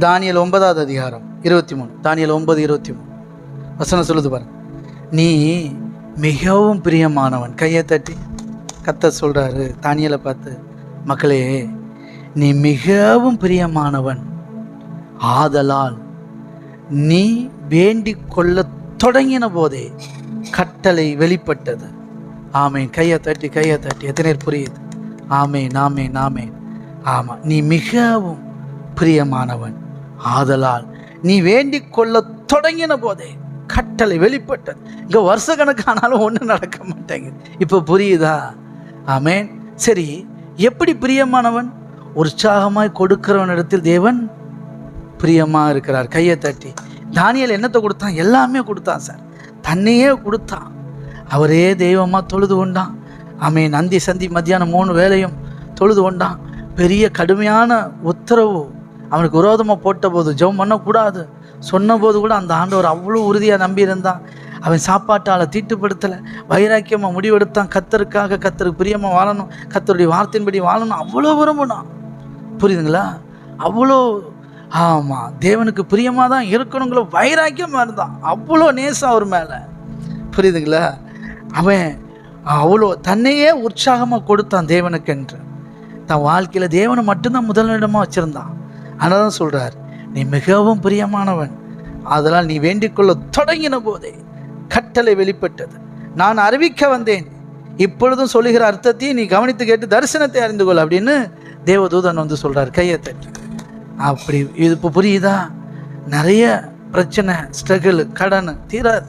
Daniel ஒன்பதாவது அதிகாரம் இருபத்தி மூணு தானியல் ஒன்பது இருபத்தி மூணு வசனம் சொல்லுது பாருங்க நீ மிகவும் பிரியமானவன். கையை தட்டி. கத்த சொல்கிறாரு தானியலை பார்த்து மக்களே நீ மிகவும் பிரியமானவன். ஆதலால் நீ வேண்டிக் கொள்ள தொடங்கின போதே கட்டளை வெளிப்பட்டது. ஆமேன். கையை தட்டி கையை தட்டி. எத்தனை புரியுது? ஆமே நாமே நாமே ஆமாம் நீ மிகவும் பிரியமானவன். ஆதலால் நீ வேண்டிக் கொள்ள தொடங்கின போதே கட்டளை வெளிப்பட்டது. இங்கே வருஷ கணக்கானாலும் ஒன்றும் நடக்க மாட்டேங்குது. இப்போ புரியுதா? ஆமேன். சரி எப்படி பிரியமானவன்? உற்சாகமாய் கொடுக்கிறவனிடத்தில் தேவன் பிரியமாக இருக்கிறார். கையை தட்டி. தானியல் என்னத்தை கொடுத்தான்? எல்லாமே கொடுத்தான் சார். தன்னையே கொடுத்தான். அவரே தெய்வமாக தொழுது கொண்டான். ஆமே நந்தி சந்தி மத்தியானம் மூணு வேளையும் தொழுது கொண்டான். பெரிய கடுமையான உத்தரவு. அவனுக்கு விரோதமாக போட்ட போது ஜெபம் பண்ணக்கூடாது. சொன்னபோது கூட அந்த ஆண்டவர் அவ்வளோ உறுதியாக நம்பியிருந்தான். அவன் சாப்பாட்டால் தீட்டுப்படுத்தலை. வைராக்கியமாக முடிவெடுத்தான். கத்தருக்காக கத்தருக்கு பிரியமாக வாழணும். கத்தருடைய வார்த்தையின்படி வாழணும். அவ்வளோ விரும்பினான் புரியுதுங்களா? அவ்வளோ ஆமாம் தேவனுக்கு பிரியமாக தான் இருக்கணுங்கிற வைராக்கியமாக இருந்தான். அவ்வளோ நேசம் அவர் மேலே. புரியுதுங்களா? அவன் அவ்வளோ தன்னையே உற்சாகமாக கொடுத்தான் தேவனுக்கு என்று தன் வாழ்க்கையில் தேவனை மட்டும்தான் முதலிடமாக வச்சுருந்தான். ஆனால் தான் சொல்கிறார் நீ மிகவும் பிரியமானவன். அதனால் நீ வேண்டிக்கொள்ள தொடங்கின போதே கட்டளை வெளிப்பட்டது. நான் அறிவிக்க வந்தேன். இப்பொழுதும் சொல்லுகிற அர்த்தத்தையும் நீ கவனித்து கேட்டு தரிசனத்தை அறிந்து கொள் அப்படின்னு தேவதூதன் வந்து சொல்கிறார் கையை தட்டி. அப்படி இது இப்போ புரியுதா? நிறைய பிரச்சனை ஸ்ட்ரகிள் கடன் தீராது.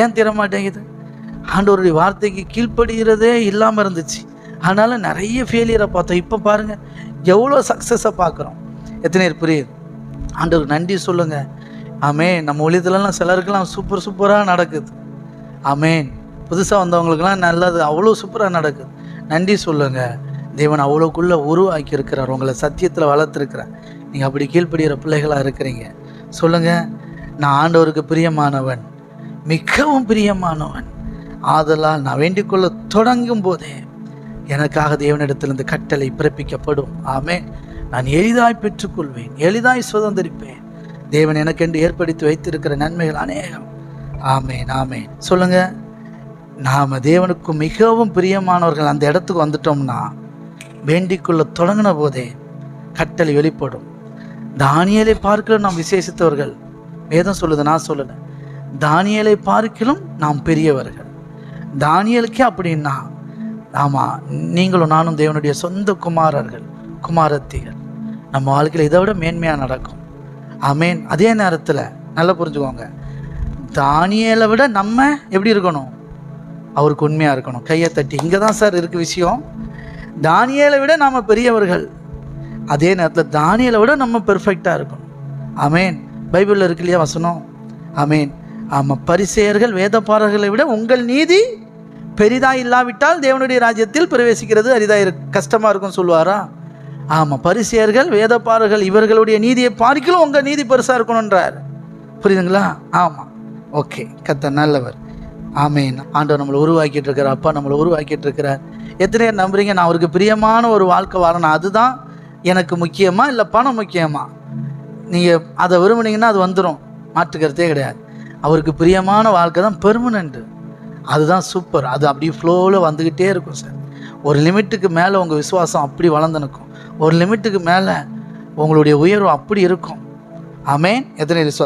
ஏன் தீர மாட்டேங்குது ஆண்டவருடைய வார்த்தைக்கு கீழ்ப்படுகிறதே இல்லாமல் இருந்துச்சு. அதனால் நிறைய ஃபெயிலியரை பார்த்தோம். இப்போ பாருங்கள் எவ்வளோ சக்ஸஸை பார்க்குறோம். எத்தனை பேர் புரியுது? ஆண்டவருக்கு நன்றி சொல்லுங்கள் ஆமே நம்ம ஊழியத்துலலாம் சிலருக்கெல்லாம் சூப்பர் சூப்பராக நடக்குது. ஆமேன். புதுசாக வந்தவங்களுக்கெல்லாம் நல்லது அவ்வளோ சூப்பராக நடக்குது. நன்றி சொல்லுங்கள் தேவன் அவ்வளோக்குள்ளே உருவாக்கி இருக்கிறார் உங்களை சத்தியத்தில் வளர்த்துருக்கிறார். நீங்கள் அப்படி கீழ்ப்படுகிற பிள்ளைகளாக இருக்கிறீங்க. சொல்லுங்கள் நான் ஆண்டவருக்கு பிரியமானவன். மிகவும் பிரியமானவன். ஆதலால் நான் வேண்டிக்கொள்ள தொடங்கும் போதே எனக்காக தேவனிடத்திலிருந்து கட்டளை பிறப்பிக்கப்படும். ஆமே நான் எளிதாய் பெற்றுக்கொள்வேன் எளிதாய் சுதந்திரிப்பேன். தேவன் எனக்கென்று ஏற்படுத்தி வைத்திருக்கிற நன்மைகள் அநேகம். ஆமேன் ஆமேன். சொல்லுங்க. நாம் தேவனுக்கு மிகவும் பிரியமானவர்கள் அந்த இடத்துக்கு வந்துட்டோம்னா வேண்டிக்கொள்ள தொடங்கின போதே கட்டளை வெளிப்படும். தானியலை பார்க்கிலும் நாம் விசேஷித்தவர்கள். வேதம் சொல்லுது நான் சொல்லலை. தானியலை பார்க்கிலும் நாம் பெரியவர்கள். தானியலுக்கே அப்படின்னா ஆமாம் நீங்களும் நானும் தேவனுடைய சொந்த குமாரர்கள். குமாரத்திகள். நம்ம வாழ்க்கையில் இதை விட மேன்மையாக நடக்கும். அமேன் அதே நேரத்தில் நல்லா புரிஞ்சுக்கோங்க. தானியலை விட நம்ம எப்படி இருக்கணும்? அவருக்கு உண்மையாக இருக்கணும். கையை தட்டி. இங்கே தான் சார் இருக்குது விஷயம். தானியலை விட நாம் பெரியவர்கள். அதே நேரத்தில் தானியலை விட நம்ம பெர்ஃபெக்டாக இருக்கணும். அமேன் பைபிளில் இருக்கு இல்லையா வசனம்? அமேன் ஆமாம் பரிசெயர்கள் வேதப்பாரர்களை விட உங்கள் நீதி பெரிதா இல்லாவிட்டால் தேவனுடைய ராஜ்யத்தில் பிரவேசிக்கிறது அரிதாக இரு கஷ்டமாக இருக்கும்னு சொல்லுவாரா? ஆமாம் பரிசியர்கள் வேதப்பாரர்கள் இவர்களுடைய நீதியை பார்க்கலும் உங்கள் நீதி பெருசாக இருக்கணுன்றார் புரியுதுங்களா? ஆமாம் ஓகே கத்த நல்லவர். ஆமேன். ஆண்டவர் நம்மளை உருவாக்கிட்டு இருக்கிறார். அப்பா நம்மளை உருவாக்கிட்டு இருக்கிறார். எத்தனை பேர் நம்புறீங்க நான் அவருக்கு பிரியமான ஒரு வாழ்க்கை வாழணும் அதுதான் எனக்கு முக்கியமா இல்லை பணம் முக்கியமா? நீங்கள் அதை விரும்புனீங்கன்னா அது வந்துடும் மாற்றுக்கிறதே கிடையாது. அவருக்கு பிரியமான வாழ்க்கை தான் பெர்மனண்ட்டு அதுதான் சூப்பர் அது அப்படியே ஃப்ளோவில் வந்துக்கிட்டே இருக்கும் சார். ஒரு லிமிட்டுக்கு மேலே உங்கள் விசுவாசம் அப்படி வளர்ந்து நிற்கும். ஒரு லிமிட்டுக்கு மேலே உங்களுடைய உயர்வு அப்படி இருக்கும். அமேன் எத்தனை விசுவாசம்